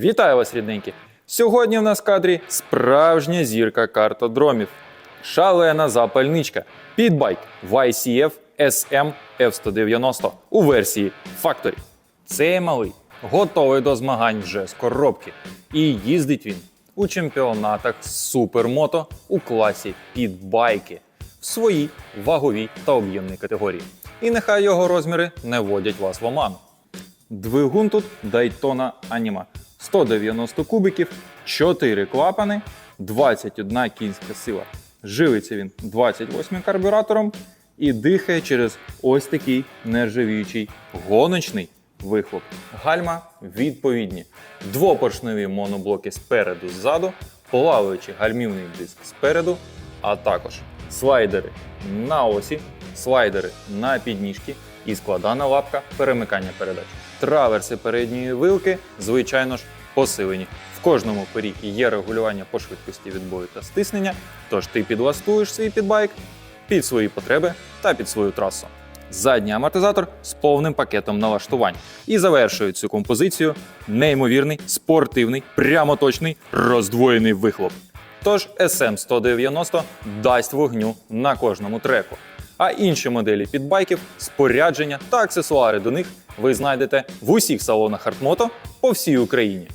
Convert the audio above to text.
Вітаю вас, рідненькі! Сьогодні в нас в кадрі справжня зірка картодромів. Шалена запальничка. Підбайк YCF SM F190 у версії Factory. Цей малий готовий до змагань вже з коробки. І їздить він у чемпіонатах супермото у класі підбайки в своїй ваговій та об'ємній категорії. І нехай його розміри не вводять вас в оману. Двигун тут Daytona Anima. 190 кубиків, 4 клапани, 21 кінська сила. Живиться він 28 карбюратором і дихає через ось такий нержавіючий гоночний вихлоп. Гальма відповідні. Двопоршневі моноблоки спереду ззаду, плаваючий гальмівний диск спереду, а також слайдери на осі, слайдери на підніжки і складана лапка перемикання передач. Траверси передньої вилки, звичайно ж, посилені. В кожному перікі є регулювання по швидкості відбою та стиснення, тож ти підлаштуєш свій підбайк під свої потреби та під свою трасу. Задній амортизатор з повним пакетом налаштувань. І завершує цю композицію неймовірний, спортивний, прямоточний, роздвоєний вихлоп. Тож SM190 дасть вогню на кожному треку. А інші моделі підбайків, спорядження та аксесуари до них ви знайдете в усіх салонах Артмото по всій Україні.